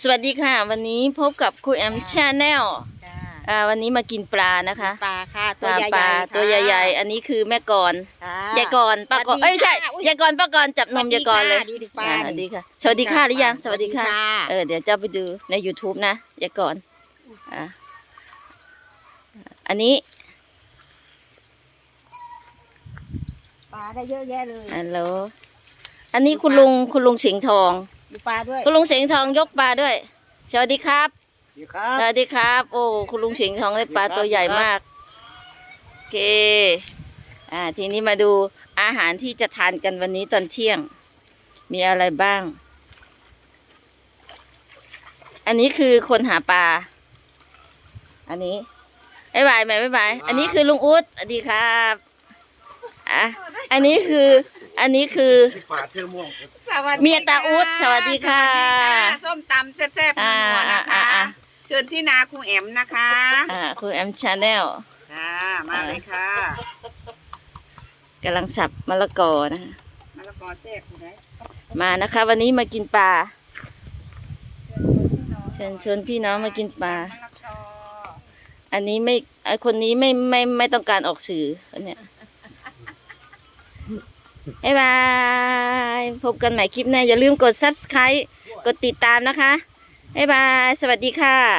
สวัสดีค่ะ วันนี้พบกับครูแอมชาแนลจ้าอ่าวันนี้มากินปลานะคะ ปลาค่ะปตัวลาใหญ่ปลาๆตัวใหญ่ๆอันนี้คือแม่กรค่ะยายกรป้ากรสวัสดีเอ้ยไม่ใช่ค่ะอุ๊ยยายกรป้ากรจับนมยายกรเลยดีดีปลาอ่าสวัสดีค่ะ สวัสดีค่ะหรือยังสวัสดีค่ะเออเดี๋ยวเจ้าไปดูใน YouTube นะยายกรอ่าอันนี้ปลาได้เยอะแยะเลยฮัลโหลอันนี้คุณลุงคุณลุงสิงห์ทอง ดูปลาด้วยคุณลุงสิงห์ทองยกปลาด้วย สวัสดีครับ ดีครับสวัสดีครับ โอ้คุณลุงสิงห์ทองได้ปลาสวัสดีครับตัวใหญ่มากโอเคอ่าทีนี้มาดูอาหารที่จะทานกันวันนี้ตอนเที่ยง มีอะไรบ้าง อันนี้คือคนหาปลา อันนี้บ๊ายบายไหมบ๊ายบาย อันนี้คือลุงอุ๊ดสวัสดีครับอะอันนี้คือ อันนี้คือ ที่ป่าเทือกม่วงครับสวัสดีเมียตาอุ๊ดสวัสดีค่ะสวัสดีค่ะส้มตำแซ่บๆอ่านัวๆนะอ่าคะอ่า เชิญที่นาครูแอมนะคะอ่าคุณแอมชาแนลค่ะมาเลยค่ะกำลังสับมะละกอนะคะมะละกอแซ่บคุณได้มานะคะ วันนี้มากินปลาเชิญชวนพี่น้องมากินปลา มะละกออันนี้ไม่ไอคนนี้ไม่ไม่ไม่ต้องการออกสื่ออันเนี้ย บ๊ายบาย พบกันใหม่คลิปหน้าอย่าลืมกด subscribe กดติดตามนะคะ บ๊ายบาย สวัสดีค่ะ